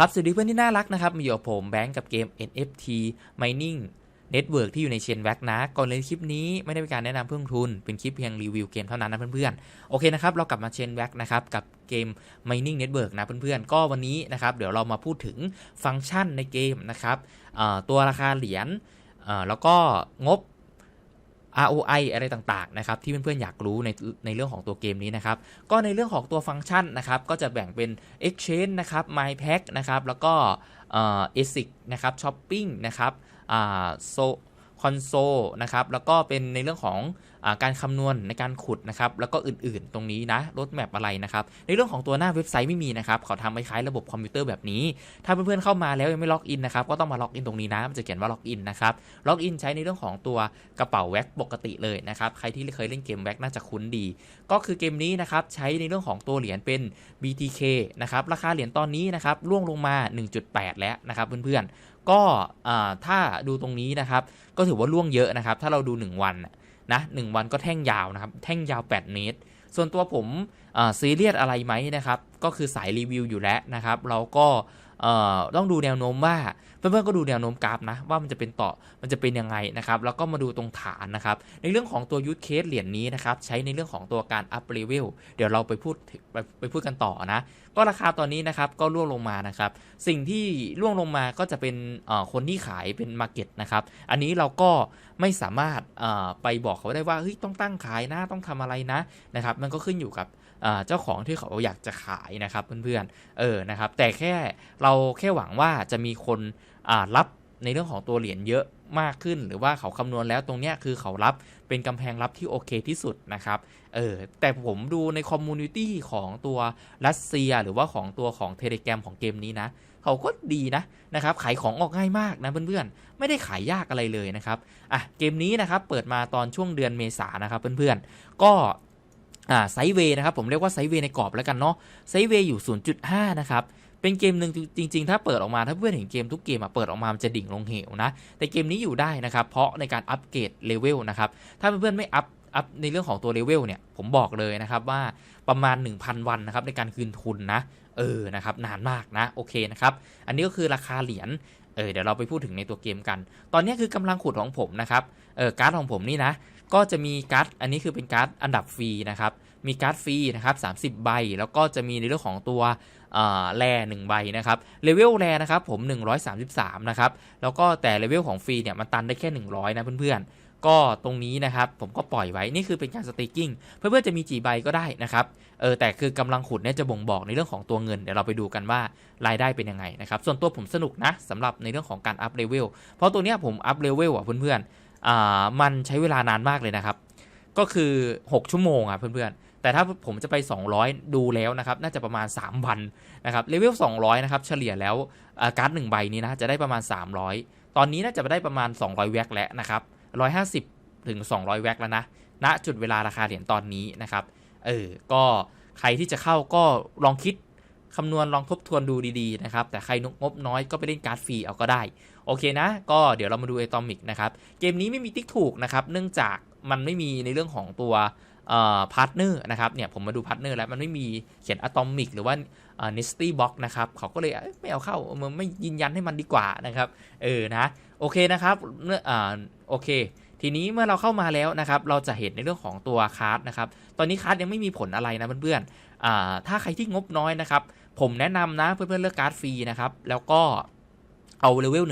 ครับสวัสดีเพื่อนที่น่ารักนะครับมาอยู่กับผมแบงก์กับเกม NFT Mining Network ที่อยู่ในเชนแว็กนะ ก่อนเลยคลิปนี้ไม่ได้เป็นการแนะนำเพื่อทุน เป็นคลิปเพียงรีวิวเกมเท่านั้นนะเพื่อนๆ โอเคนะครับ เรากลับมาเชนแว็กนะครับ กับเกม Mining Network นะเพื่อนๆ ก็วันนี้นะครับ เดี๋ยวเรามาพูดถึงฟังก์ชันในเกมนะครับตัวราคาเหรียญแล้วก็งบ ROI อะไรต่างๆนะครับที่เพื่อนๆอยากรู้ในในเรื่องของตัวเกมนี้นะครับก็ในเรื่องของตัวฟังก์ชันนะครับก็จะแบ่งเป็น Exchange นะครับ My Pack นะครับแล้วก็เอ่อ ASIC นะครับ Shopping นะครับโซ คอนโซลนะครับแล้วก็เป็นในเรื่องของอการคำนวณในการขุดนะครับแล้วก็อื่นๆ ตรงนี้นะรถแมปอะไรนะครับในเรื่องของตัวหน้าเว็บไซต์ไม่มีนะครับเขาทำคล้ายๆระบบคอมพิวเตอร์แบบนี้ ถ้าเพื่อนๆเข้ามาแล้วยังไม่ล็อกอินนะครับก็ต้องมาล็อกอินตรงนี้นะมันจะเขียนว่าล็อกอินนะครับล็อกอินใช้ในเรื่องของตัวกระเป๋าแว็กปกติเลยนะครับใครที่เคยเล่นเกมแว็กน่าจะคุ้นดี ก็คือเกมนี้นะครับใช้ในเรื่องของตัวเหรียญเป็น BTK นะครับราคาเหรียญตอนนี้นะครับร่วงลงมา 1.8 แล้วนะครับเพื่อนๆ ก็ถ้าดูตรงนี้นะครับ ก็ถือว่าล่วงเยอะนะครับ ถ้าเราดู 1 วันนะหนึ่งวันก็แท่งยาวนะครับ แท่งยาว 8 เมตร ส่วนตัวผมซีเรียสอะไรไหมนะครับ ก็คือสายรีวิวอยู่แล้วนะครับ เราก็ต้องดูแนวโน้มว่า เพื่อนๆก็ดูแนวโน้มกราฟนะว่ามันจะเป็นต่อมันจะเป็นยังไงนะครับแล้วก็มาดูตรงฐานนะครับในเรื่องของตัวยูทเคสเหรียญนี้นะครับใช้ในเรื่องของตัวการอัพเลเวลเดี๋ยวเราไปพูดไปไปพูดกันต่อนะก็ราคาตอนนี้นะครับก็ร่วงลงมานะครับสิ่งที่ร่วงลงมาก็จะเป็นคนที่ขายเป็นมาร์เก็ตนะครับอันนี้เราก็ไม่สามารถไปบอกเขาได้ว่าเฮ้ยต้องตั้งขายนะต้องทำอะไรนะนะครับมันก็ขึ้นอยู่กับเจ้าของที่เขาอยากจะขายนะครับเพื่อนๆเออนะครับแต่แค่เราแค่หวังว่าจะมีคน รับในเรื่องของตัวเหรียญเยอะมากขึ้น หรือว่าเขาคำนวณแล้วตรงเนี้ยคือเขารับเป็นกำแพงรับที่โอเคที่สุดนะครับ เออแต่ผมดูในคอมมูนิตี้ของตัวรัสเซียหรือว่าของตัวของเทเลแกรมของเกมนี้นะ เขาก็ดีนะนะครับ ขายของออกง่ายมากนะเพื่อนๆ ไม่ได้ขายยากอะไรเลยนะครับ อะเกมนี้นะครับเปิดมาตอนช่วงเดือนเมษานะครับเพื่อนๆ ก็อ่าไซเวย์นะครับผมเรียกว่าไซเวย์ในกรอบแล้วกันเนาะไซเวย์อยู่ 0.5 นะครับ เป็นเกมหนึ่งจริง ๆ ถ้าเปิดออกมาถ้าเพื่อนเห็นเกมทุกเกมอะเปิดออกมามันจะดิ่งลงเหวนะ แต่เกมนี้อยู่ได้นะครับ เพราะในการอัปเกรดเลเวลนะครับ ถ้าเพื่อนๆไม่อัพอัพในเรื่องของตัวเลเวลเนี่ยผมบอกเลยนะครับว่าประมาณ 1,000 วันนะครับในการคืนทุนนะ เออนะครับนานมากนะโอเคนะครับอันนี้ก็คือราคาเหรียญเออเดี๋ยวเราไปพูดถึงในตัวเกมกัน ตอนนี้คือกำลังขุดของผมนะครับเออการ์ดของผมนี่นะก็จะมีการ์ดอันนี้คือเป็นการ์ดอันดับฟรีนะครับ มีการ์ดฟรีนะครับ30 ใบ แล้วก็จะมีในเรื่องของตัวแร่หนึ่งใบนะครับเลเวลแร่นะครับผม 133 นะครับ แล้วก็แต่เลเวลของฟรีเนี่ยมันตันได้แค่ 100 นะเพื่อนๆ ก็ตรงนี้นะครับผมก็ปล่อยไว้ นี่คือเป็นการสเต k กิ้งเพื่อนๆจะมีกี่ใบก็ได้นะครับ เออแต่คือกำลังขุดเนี่ยจะบ่งบอกในเรื่องของตัวเงิน เดี๋ยวเราไปดูกันว่ารายได้เป็นยังไงนะครับ ส่วนตัวผมสนุกนะสำหรับในเรื่องของการอัพเลเวล เพราะตัวเนี้ยผมอัพเลเวลอะเพื่อนๆอ่ามันใช้เวลานานมากเลยนะครับ ก็คือ 6 ชั่วโมงอะเพื่อนๆ แต่ถ้าผมจะไป 200 ดูแล้วนะครับ น่าจะประมาณ 3 วันนะครับเลเวล 200 นะครับ เฉลี่ยแล้วาการ์ดหนึ่งใบนี้นะจะได้ประมาณ 300 ตอนนี้น่าจะได้ประมาณ 200 แว็กแล้วนะครับ 150 ถึง 200 แว็กแล้วนะณจุดเวลาราคาเหรียญตอนนี้นะครับเออก็ใครที่จะเข้าก็ลองคิดคำนวณลองทบทวนดูดีๆนะครับ แต่ใครงบน้อยก็ไปเล่นการ์ดฟรีเอาก็ได้ โอเคนะ ก็เดี๋ยวเรามาดู a อ o มิกนะครับ เกมนี้ไม่มีติ๊กถูกนะครับ เนื่องจาก มันไม่มีในเรื่องของตัวพาร์ทเนอร์นะครับเนี่ยผมมาดูพาร์ทเนอร์แล้วมันไม่มีเขียนอะตอมิกหรือว่าเนสตี้บ็อกนะครับเขาก็เลยไม่เอาเข้ามันไม่ยืนยันให้มันดีกว่านะครับเออนะโอเคนะครับเมื่ออโอเค ทีนี้เมื่อเราเข้ามาแล้วนะครับเราจะเห็นในเรื่องของตัวคาร์ดนะครับตอนนี้คาร์ดยังไม่มีผลอะไรนะเพื่อนๆอ่าถ้าใครที่งบน้อยนะครับผมแนะนำนะเพื่อนๆเลือกการ์ดฟรีนะครับแล้วก็เอาเลเวล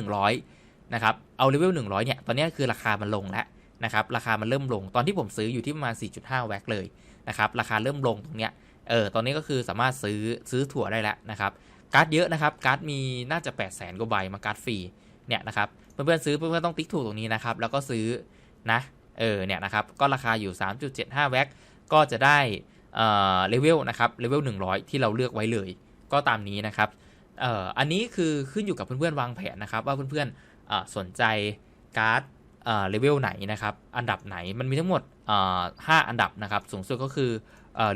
100นะครับเอาเลเวล100เนี่ยตอนนี้คือราคามันลงแล้ว นะครับราคามันเริ่มลงตอนที่ผมซื้ออยู่ที่ประมาณ 4.5 แว็กเลยนะครับราคาเริ่มลงตรงเนี้ยเออตอนนี้ก็คือสามารถซื้อซื้อถั่วได้แล้วนะครับการ์ดเยอะนะครับการ์ดมีน่าจะ 8 0 0 0 0 0กว่าใบมาการ์ดฟรีเนี่ยนะครับเพื่อนๆซื้อเพื่อนๆต้องติ๊กถูกตรงนี้นะครับแล้วก็ซื้อนะเออเนี่ยนะครับก็ราคาอยู่ 3.75 แว็กก็จะได้เอ่อเลเวลนะครับเลเวล100 ที่เราเลือกไว้เลย ก็ตามนี้นะครับเอ่ออันนี้คือขึ้นอยู่กับเพื่อนๆวางแผนนะครับว่าเพื่อนๆอ่าสนใจการ์ด เลเวลไหนนะครับ อันดับไหนมันมีทั้งหมดเอ่อ5อันดับนะครับ สูงสุดก็คือ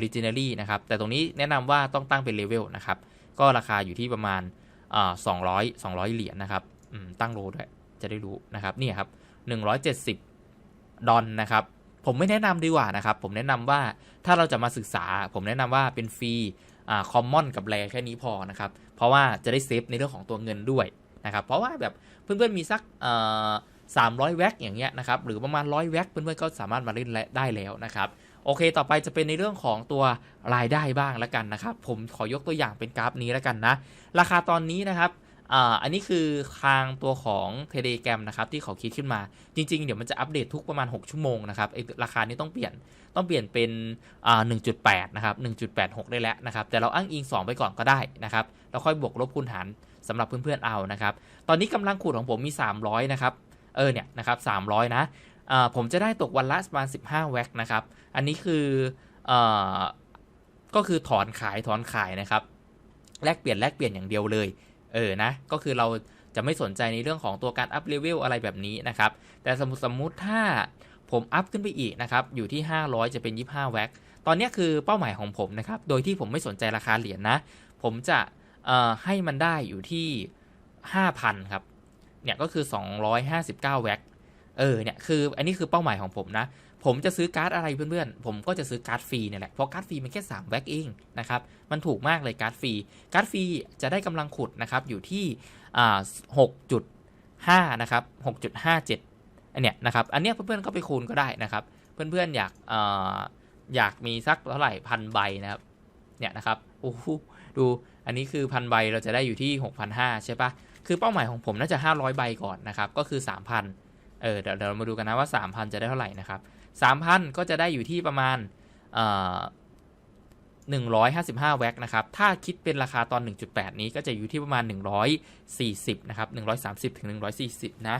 legendary นะครับ แต่ตรงนี้แนะนำว่าต้องตั้งเป็นเลเวลนะครับ ก็ราคาอยู่ที่ประมาณอ่า200 200เหรียญนะครับตั้งโลด้วย จะได้รู้นะครับนี่ครับ170ดอลนะครับ ผมไม่แนะนำดีกว่านะครับ ผมแนะนำว่าถ้าเราจะมาศึกษา ผมแนะนำว่าเป็นฟรีคอมมอนกับแรแค่นี้พอนะครับ เพราะว่าจะได้เซฟในเรื่องของตัวเงินด้วยนะครับ เพราะว่าแบบเพื่อนๆมีสัก เอ่อสามร้อยแว็กอย่างเงี้ยนะครับหรือประมาณร้อยแว็กเพื่อนๆก็สามารถมาเล่นได้แล้วนะครับโอเค ต่อไปจะเป็นในเรื่องของตัวรายได้บ้างแล้วกันนะครับ ผมขอยกตัวอย่างเป็นกราฟนี้แล้วกันนะ ราคาตอนนี้นะครับอันนี้คือทางตัวของเทเลแกรมนะครับที่เขาคิดขึ้นมา จริง ๆ เดี๋ยวมันจะอัปเดตทุกประมาณ 6 ชั่วโมงนะครับราคานี้ต้องเปลี่ยนต้องเปลี่ยนเป็นอ่า1.8 นะครับ 1.86 ได้แล้วนะครับ แต่เราอ้างอิง 2 ไปก่อนก็ได้นะครับแล้วค่อยบวกลบคูณหารสำหรับเพื่อนๆเอานะครับ ตอนนี้กำลังขุดของผมมี 300 นะครับ เออเนี่ยนะครับ300นะอ่าผมจะได้ตกวันละประมาณ15แว็กนะครับ อันนี้คืออ่าก็คือถอนขายถอนขายนะครับ แลกเปลี่ยนแลกเปลี่ยนอย่างเดียวเลย เออนะ ก็คือเราจะไม่สนใจในเรื่องของตัวการอัพเลเวลอะไรแบบนี้นะครับ แต่สมมติสมมติถ้าผมอัพขึ้นไปอีกนะครับ อยู่ที่ 500 จะเป็น 25 แว็กตอนนี้คือเป้าหมายของผมนะครับ โดยที่ผมไม่สนใจราคาเหรียญนะ ผมจะอ่อให้มันได้อยู่ที่ 5,000 ครับ เนี่ยก็คือ 259 แว็กเออเนี่ยคืออันนี้คือเป้าหมายของผมนะ ผมจะซื้อการ์ดอะไรเพื่อนๆ ผมก็จะซื้อการ์ดฟรีเนี่ยแหละ เพราะการ์ดฟรีมันแค่ 3 แว็กเองนะครับ มันถูกมากเลยการ์ดฟรี การ์ดฟรีจะได้กำลังขุดนะครับอยู่ที่อ่า6.5นะครับ6.57อันเนี้ยนะครับอันเนี้ยเพื่อนๆก็ไปคูณก็ได้นะครับ เพื่อนๆอยากอ่ออยากมีสักเท่าไหร่พันใบนะครับเนี่ยนะครับโอ้โหดูอันนี้คือพันใบเราจะได้อยู่ที่6,500ใช่ปะ คือเป้าหมายของผมน่าจะ 500 ใบก่อนนะครับ ก็คือ 3,000 เออเดี๋ยวเดี๋ยวเรามาดูกันนะว่า 3,000 จะได้เท่าไหร่นะครับ 3,000 ก็จะได้อยู่ที่ประมาณเอ่อ155 แว็กนะครับ ถ้าคิดเป็นราคาตอน 1.8 นี้ก็จะอยู่ที่ประมาณ 140 นะครับ 130 ถึง 140 นะ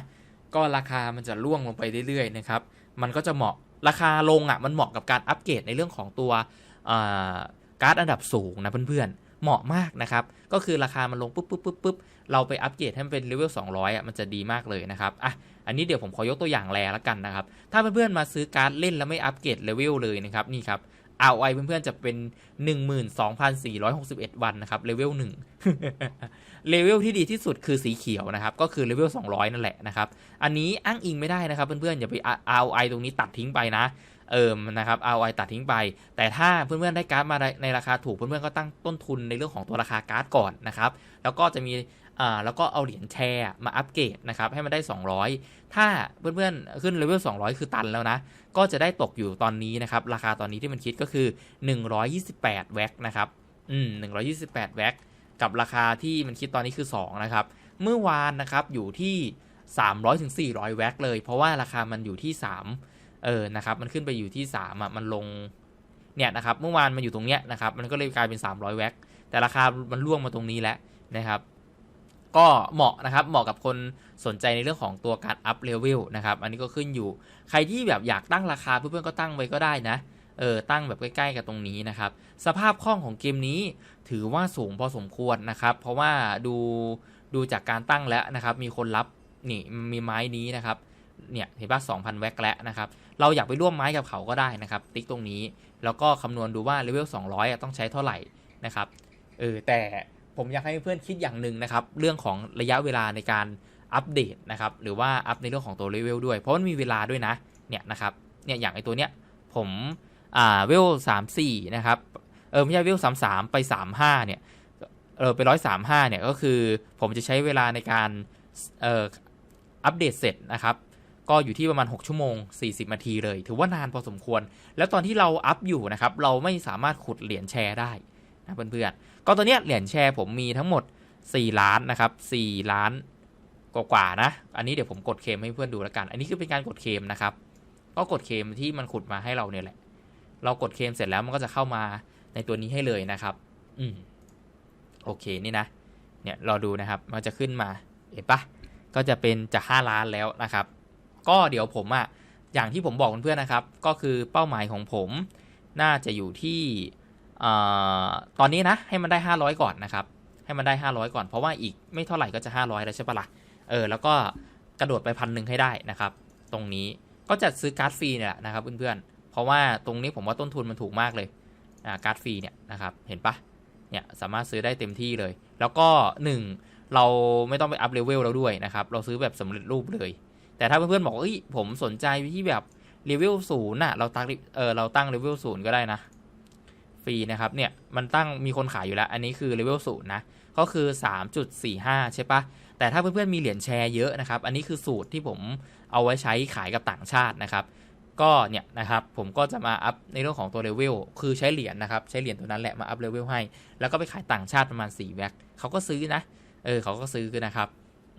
ก็ราคามันจะล่วงลงไปเรื่อยๆ นะครับ มันก็จะเหมาะ ราคาลงอะ มันเหมาะกับการอัปเกรดในเรื่องของตัวการ์ดอันดับสูงนะเพื่อนๆ เหมาะมากนะครับ ก็คือราคามันลงปุ๊บปุ๊บปุ๊บปุ๊บ เราไปอัปเกรดให้มันเป็นเลเวล200อะมันจะดีมากเลยนะครับอะอันนี้เดี๋ยวผมขอยกตัวอย่างแรแล้วกันนะครับ ถ้าเพื่อนๆมาซื้อการ์ดเล่นแล้วไม่อัปเกรดเลเวลเลยนะครับนี่ครับเอาไอเพื่อนๆจะเป็น 12,461 วันนะครับเลเวล1เลเวลที่ดีที่สุดคือสีเขียวนะครับ ก็คือเลเวล200 นั่นแหละนะครับ อันนี้อ้างอิงไม่ได้นะครับ เพื่อนๆอย่าไปเอาไอตรงนี้ตัดทิ้งไปนะเอิมนะครับเอาไอตัดทิ้งไป แต่ถ้าเพื่อนๆได้การ์ดมาในราคาถูกเพื่อนๆก็ตั้งต้นทุนในเรื่องของตัวราคาการ์ดก่อนนะครับ แล้วก็จะมี แล้วก็เอาเหรียญแชร์มาอัปเกรดนะครับให้มันได้ 200 ถ้าเพื่อนๆ ขึ้นเลเวล 200 คือตันแล้วนะ ก็จะได้ตกอยู่ตอนนี้นะครับ ราคาตอนนี้ที่มันคิดก็คือ 128 แว็กนะครับ อืม 128 แว็กกับราคาที่มันคิดตอนนี้คือ 2 นะครับ เมื่อวานนะครับอยู่ที่ 300ถึง400 แว็กเลย เพราะว่าราคามันอยู่ที่ 3 เออ นะครับ มันขึ้นไปอยู่ที่3อะ มันลง เนี่ยนะครับ เมื่อวานมันอยู่ตรงเนี้ยนะครับ มันก็เลยกลายเป็น 300 แว็กแต่ราคามันล่วงมาตรงนี้แล้วนะครับ ก็เหมาะนะครับเหมาะกับคนสนใจในเรื่องของตัวการอัพเลเวลนะครับอันนี้ก็ขึ้นอยู่ใครที่แบบอยากตั้งราคาเพื่อนๆก็ตั้งไว้ก็ได้นะเออตั้งแบบใกล้ๆกับตรงนี้นะครับ สภาพคล่องของเกมนี้ถือว่าสูงพอสมควรนะครับ เพราะว่าดูดูจากการตั้งแล้วนะครับ มีคนรับนี่มีไม้นี้นะครับเนี่ยเห็นป่ะ2,000 แว็กแล้วนะครับ เราอยากไปร่วมไม้กับเขาก็ได้นะครับ ติ๊กตรงนี้ แล้วก็คำนวณดูว่าเลเวล200อะต้องใช้เท่าไหร่นะครับ เออ แต่ ผมอยากให้เพื่อนคิดอย่างหนึ่งนะครับ เรื่องของระยะเวลาในการอัปเดตนะครับ หรือว่าอัปในเรื่องของตัวเลเวลด้วย เพราะมันมีเวลาด้วยนะ เนี่ยนะครับ เนี่ยอย่างไอตัวเนี้ยผมอ่าเวลสามสี่นะครับ เออไม่ใช่เวลสามสามไปสามห้าเนี่ย เออไปร้อยสามห้าเนี่ยก็คือผมจะใช้เวลาในการเอ่ออัปเดตเสร็จนะครับก็อยู่ที่ประมาณ 6 ชั่วโมง 40 นาทีเลย ถือว่านานพอสมควร แล้วตอนที่เราอัพอยู่นะครับ เราไม่สามารถขุดเหรียญแชร์ได้ นะเพื่อนๆก็ตอนเนี้ยเหรียญแชร์ผมมีทั้งหมด 4 ล้านนะครับ4ล้านกว่าๆนะ อันนี้เดี๋ยวผมกดเคมให้เพื่อนดูแล้วกัน อันนี้คือเป็นการกดเคมนะครับ ก็กดเคมที่มันขุดมาให้เราเนี่ยแหละ เรากดเคมเสร็จแล้วมันก็จะเข้ามาในตัวนี้ให้เลยนะครับ อืมโอเคนี่นะ เนี่ยรอดูนะครับ มันจะขึ้นมา เห็นปะก็จะเป็นจะ5ล้านแล้วนะครับ ก็เดี๋ยวผมอะอย่างที่ผมบอกเพื่อนๆนะครับ ก็คือเป้าหมายของผมน่าจะอยู่ที่ ตอนนี้นะให้มันได้ 500 ก่อนนะครับ ให้มันได้ 500 ก่อน เพราะว่าอีกไม่เท่าไหร่ก็จะ 500 แล้วใช่ปะละ่ะเออแล้วก็กระโดดไปพันหนึ่งให้ได้นะครับ ตรงนี้ก็จะซื้อการ์ดฟรีเนี่ยนะครับเพื่อนๆเพราะว่าตรงนี้ผมว่าต้นทุนมันถูกมากเลยอ่าการ์ดฟรีเนี่ยนะครับเห็นปะเนี่ยสามารถซื้อได้เต็มที่เลย แล้วก็ 1 เราไม่ต้องไปอัพเลเวลแล้วด้วยนะครับเราซื้อแบบสำเร็จรูปเลย แต่ถ้าเพื่อนๆบอกเอ้ยผมสนใจที่แบบเลเวลศูนย์น่ะเราตั้งเออเราตั้งเลเวลศูนย์ก็ได้นะ ฟรีนะครับเนี่ยมันตั้งมีคนขายอยู่แล้ว อันนี้คือเลเวลศูนย์นะก็คือ 3.45 ใช่ปะแต่ถ้าเพื่อนๆมีเหรียญแชร์เยอะนะครับ อันนี้คือสูตรที่ผมเอาไว้ใช้ขายกับต่างชาตินะครับก็เนี่ยนะครับผมก็จะมาอัพในเรื่องของตัวเลเวลคือใช้เหรียญนะครับ ใช้เหรียญตัวนั้นแหละมาอัพเลเวลให้ แล้วก็ไปขายต่างชาติประมาณ 4 แว็กเขาก็ซื้อนะเออเขาก็ซื้อนะครับ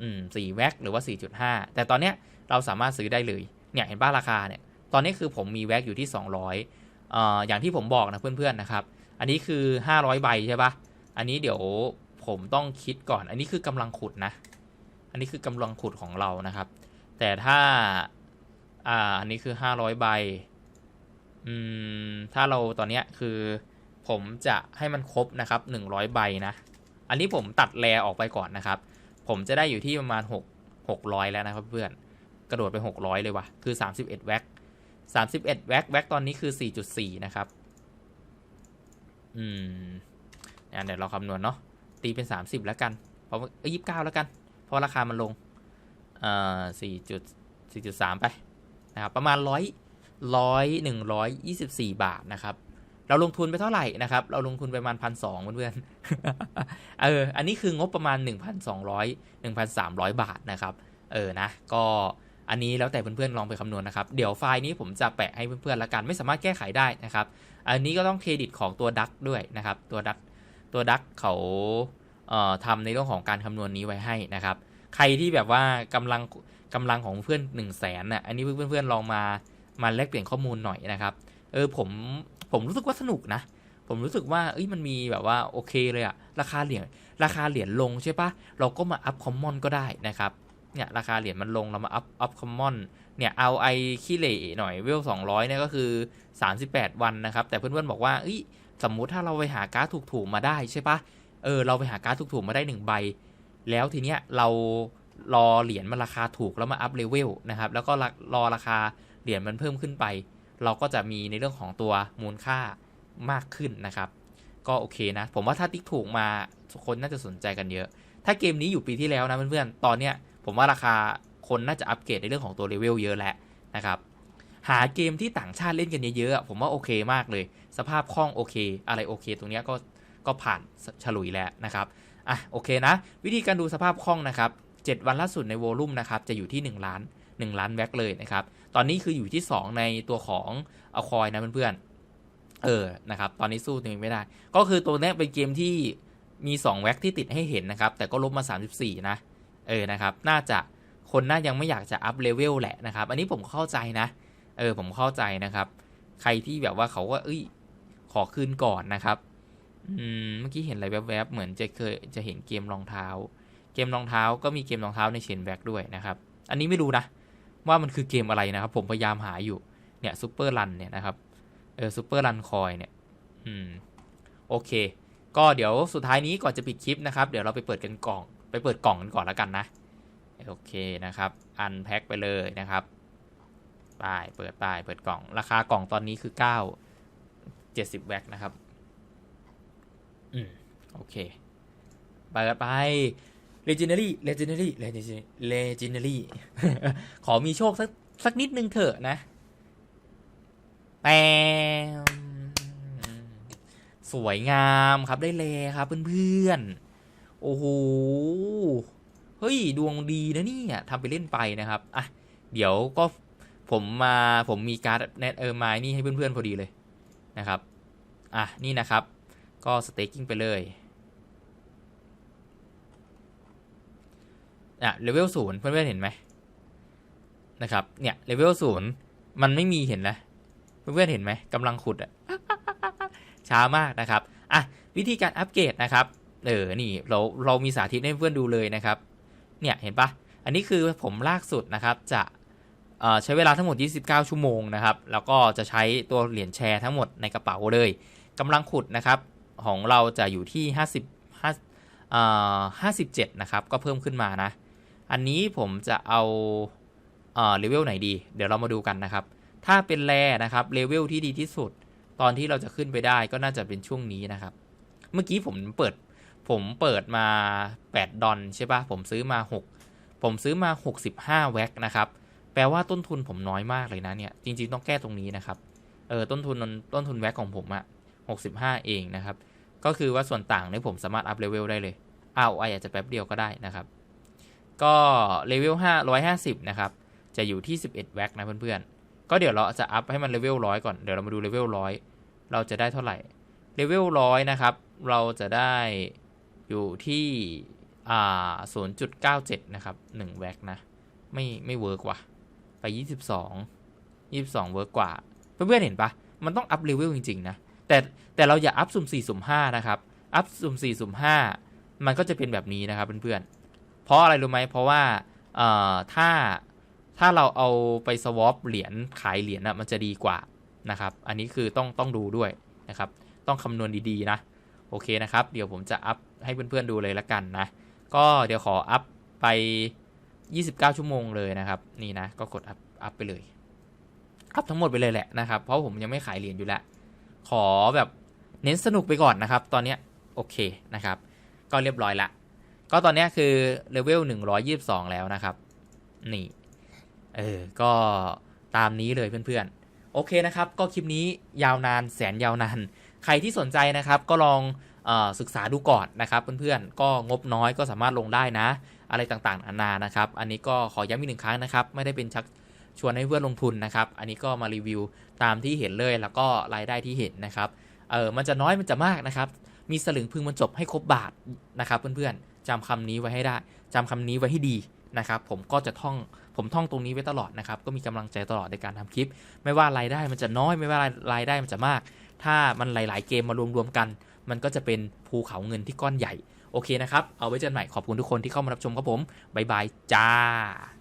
อืมสี่แว็กหรือว่า 4.5 แต่ตอนเนี้ยเราสามารถซื้อได้เลยเนี่ยเห็นป้าราคาเนี่ยตอนนี้คือผมมีแว็กอยู่ที่ 200 ออย่างที่ผมบอกนะเพื่อนๆนะครับ อันนี้คือ 500 ใบใช่ปะอันนี้เดี๋ยวผมต้องคิดก่อน อันนี้คือกำลังขุดนะ อันนี้คือกำลังขุดของเรานะครับ แต่ถ้า อ่า อันนี้คือ 500 ใบ อืม ถ้าเราตอนเนี้ยคือผมจะให้มันครบนะครับ 100 ใบนะ อันนี้ผมตัดแรออกไปก่อนนะครับ ผมจะได้อยู่ที่ประมาณ 6 600 แล้วนะครับเพื่อน กระโดดไป 600 เลยว่ะ คือ 31 แว็ก 31แว็กแว็กตอนนี้คือ 4.4 นะครับ อืมอะเดี๋ยวเราคำนวณเนาะ ตีเป็น 30 แล้วกัน เพราะเอ้ย29 แล้วกัน เพราะราคามันลง เอ่อ4 4.3 ไปนะครับ ประมาณ 100 100 124 บาทนะครับ เราลงทุนไปเท่าไหร่นะครับ เราลงทุนไปประมาณพันสองเพื่อนๆ เออ อันนี้คืองบประมาณ 1,200 1,300 บาทนะครับ เออ นะ ก็ อันนี้แล้วแต่เพื่อนๆลองไปคำนวณนะครับ เดี๋ยวไฟล์นี้ผมจะแปะให้เพื่อนๆละกันไม่สามารถแก้ไขได้นะครับ อันนี้ก็ต้องเครดิตของตัวดักด้วยนะครับ ตัวดักตัวดักเขาเอ่อทำในเรื่องของการคำนวณนี้ไว้ให้นะครับ ใครที่แบบว่ากำลังกำลังของเพื่อน1นึ่งแสนน่ะอันนี้เพื่อนๆลองมามาแลกเปลี่ยนข้อมูลหน่อยนะครับ เออผมผมรู้สึกว่าสนุกนะ ผมรู้สึกว่าเอ้ยมันมีแบบว่าโอเคเลยอะราคาเหรียญราคาเหรียญลงใช่ปะเราก็มาอัพคอมมอนก็ได้นะครับ เนี่ยราคาเหรียญมันลงเรามาอัพอัพคอมมอนเนี่ยเอาไอขี้เหร่หน่อยเวล200เนี่ยก็คือ 38 วันนะครับ แต่เพื่อนๆบอกว่าสมมุติถ้าเราไปหาการ์ดถูกๆมาได้ใช่ปะเออเราไปหาการ์ดถูกๆมาได้หนึ่งใบ แล้วทีเนี้ยเรารอเหรียญมันราคาถูกแล้วมาอัพเลเวลนะครับแล้วก็รอราคาเหรียญมันเพิ่มขึ้นไป เราก็จะมีในเรื่องของตัวมูลค่ามากขึ้นนะครับ ก็โอเคนะ ผมว่าถ้าติ๊กถูกมาคนน่าจะสนใจกันเยอะ ถ้าเกมนี้อยู่ปีที่แล้วนะเพื่อนๆตอนเนี้ย ผมว่าราคาคนน่าจะอัปเกรดในเรื่องของตัวเลเวลเยอะแหละนะครับ หาเกมที่ต่างชาติเล่นกันเยอะๆผมว่าโอเคมากเลย สภาพคล่องโอเค อะไรโอเคตรงเนี้ยก็ก็ผ่านฉลุยแล้วนะครับอะโอเคนะ วิธีการดูสภาพคล่องนะครับ 7 วันล่าสุดในโวลุ่มนะครับจะอยู่ที่ 1 ล้าน 1 ล้านแว็กเลยนะครับ ตอนนี้คืออยู่ที่ 2 ในตัวของเอาคอยนะเพื่อนๆเออนะครับตอนนี้สู้ตัวเองไม่ได้ ก็คือตัวนี้เป็นเกมที่มี 2 แว็กที่ติดให้เห็นนะครับ แต่ก็ลบมา 34 นะ เออนะครับ น่าจะคนน่ายังไม่อยากจะอัพเลเวลแหละนะครับ อันนี้ผมเข้าใจนะ เออผมเข้าใจนะครับ ใครที่แบบว่าเขาก็เอ้ยขอคืนก่อนนะครับอืมเมื่อกี้เห็นอะไรแวบๆเหมือนจะเคยจะเห็นเกมรองเท้า เกมรองเท้าก็มีเกมรองเท้าในเชนแบ็กด้วยนะครับ อันนี้ไม่รู้นะ ว่ามันคือเกมอะไรนะครับ ผมพยายามหาอยู่เนี่ยซูเปอร์รันเนี่ยนะครับเออซูเปอร์รันคอยเนี่ยอืมโอเค ก็เดี๋ยวสุดท้ายนี้ก่อนจะปิดคลิปนะครับ เดี๋ยวเราไปเปิดกันกล่อง ไปเปิดกล่องกันก่อนแล้วกันนะ โอเคนะครับ อันแพ็คไปเลยนะครับป้ายเปิดป้ายเปิดกล่อง ราคากล่องตอนนี้คือ 9 70 แว็กนะครับ อืม โอเคเปิดไป legendary legendary legendary legendary ขอมีโชคสักสักนิดนึงเถอะนะแปมสวยงามครับได้เลครับเพื่อนๆ โอ้โห เฮ้ย ดวงดีนะเนี่ยทำไปเล่นไปนะครับ อะ เดี๋ยวก็ผมมาผมมีการ์ดเน็ตเออร์มายนี่ให้เพื่อนๆพอดีเลยนะครับ อะ นี่นะครับ ก็สเต็กกิ้งไปเลยอะเลเวลศูนย์เพื่อนๆเห็นไหมนะครับ เนี่ยเลเวลศูนย์มันไม่มีเห็นนะเพื่อนๆเห็นไหมกำลังขุดอะช้ามากนะครับ อะ วิธีการอัปเกรดนะครับ เออ นี่เราเรามีสาธิตให้เพื่อนดูเลยนะครับ เนี่ยเห็นปะอันนี้คือผมลากสุดนะครับจะใช้เวลาทั้งหมด 29 ชั่วโมงนะครับ แล้วก็จะใช้ตัวเหรียญแชร์ทั้งหมดในกระเป๋าเลยกำลังขุดนะครับของเราจะอยู่ที่ 50 5 57 นะครับ ก็เพิ่มขึ้นมานะ อันนี้ผมจะเอาเลเวลไหนดี เดี๋ยวเรามาดูกันนะครับ ถ้าเป็นแร่นะครับเลเวลที่ดีที่สุด ตอนที่เราจะขึ้นไปได้ก็น่าจะเป็นช่วงนี้นะครับ เมื่อกี้ผมเปิด ผมเปิดมา 8 ดอนใช่ปะผมซื้อมา 6 ผมซื้อมา 65 แว็กนะครับ แปลว่าต้นทุนผมน้อยมากเลยนะเนี่ย จริง ๆ ต้องแก้ตรงนี้นะครับ เออ ต้นทุนต้นทุนแว็กของผมอะ65 เองนะครับ ก็คือว่าส่วนต่างเนี่ยผมสามารถอัพเลเวลได้เลยเอาวอาจจะแป๊บเดียวก็ได้นะครับ ก็เลเวล5 150 นะครับ จะอยู่ที่ 11 แว็กนะเพื่อนๆ ก็เดี๋ยวเราจะอัพให้มันเลเวล100ก่อน เดี๋ยวเรามาดูเลเวล100เราจะได้เท่าไหร่ เลเวล100นะครับ เราจะได้ อยู่ที่อ่า0.97นะครับ1แว็กนะ ไม่ไม่เวิร์กว่ะ ไป22 22เวิร์กกว่า เพื่อนๆเห็นปะมันต้องอัพเลเวลจริง ๆ นะ แต่แต่เราอย่าอัพสุ่ม4สุ่ม5นะครับ อัพสุ่ม4สุ่ม5มันก็จะเป็นแบบนี้นะครับเพื่อนๆ เพราะอะไรรู้ไหม เพราะว่าเอ่อถ้าถ้าเราเอาไปสวอปเหรียญขายเหรียญนะมันจะดีกว่านะครับ อันนี้คือต้องต้องดูด้วยนะครับ ต้องคำนวณดีๆนะ โอเคนะครับ เดี๋ยวผมจะอัพ ให้เพื่อนๆดูเลยละกันนะ ก็เดี๋ยวขออัพไป 29 ชั่วโมงเลยนะครับ นี่นะ ก็กดอัพอัพไปเลย อัพทั้งหมดไปเลยแหละนะครับ เพราะผมยังไม่ขายเหรียญอยู่แล้วขอแบบเน้นสนุกไปก่อนนะครับ ตอนเนี้ยโอเคนะครับ ก็เรียบร้อยละ ก็ตอนเนี้ยคือเลเวล 122 แล้วนะครับ นี่ เออ ก็ตามนี้เลยเพื่อนๆ โอเคนะครับ ก็คลิปนี้ยาวนานแสนยาวนาน ใครที่สนใจนะครับ ก็ลอง ศึกษาดูก่อนนะครับเพื่อนๆ ก็งบน้อยก็สามารถลงได้นะ อะไรต่างๆนานานะครับ อันนี้ก็ขอย้ำอีกหนึ่งครั้งนะครับ ไม่ได้เป็นชักชวนให้เพื่อนลงทุนนะครับ อันนี้ก็มารีวิวตามที่เห็นเลยแล้วก็รายได้ที่เห็นนะครับ เออมันจะน้อยมันจะมากนะครับ มีสลึงพึงมันจบให้ครบบาทนะครับเพื่อนๆจำคำนี้ไว้ให้ได้จำคำนี้ไว้ให้ดีนะครับ ผมก็จะท่องผมท่องตรงนี้ไว้ตลอดนะครับ ก็มีกำลังใจตลอดในการทำคลิป ไม่ว่ารายได้มันจะน้อย ไม่ว่ารายได้มันจะมาก ถ้ามันหลาย ๆ เกมมารวมๆกัน มันก็จะเป็นภูเขาเงินที่ก้อนใหญ่ โอเคนะครับ เอาไว้เจอกันใหม่ขอบคุณทุกคนที่เข้ามารับชมครับผมบ๊ายบายจ้า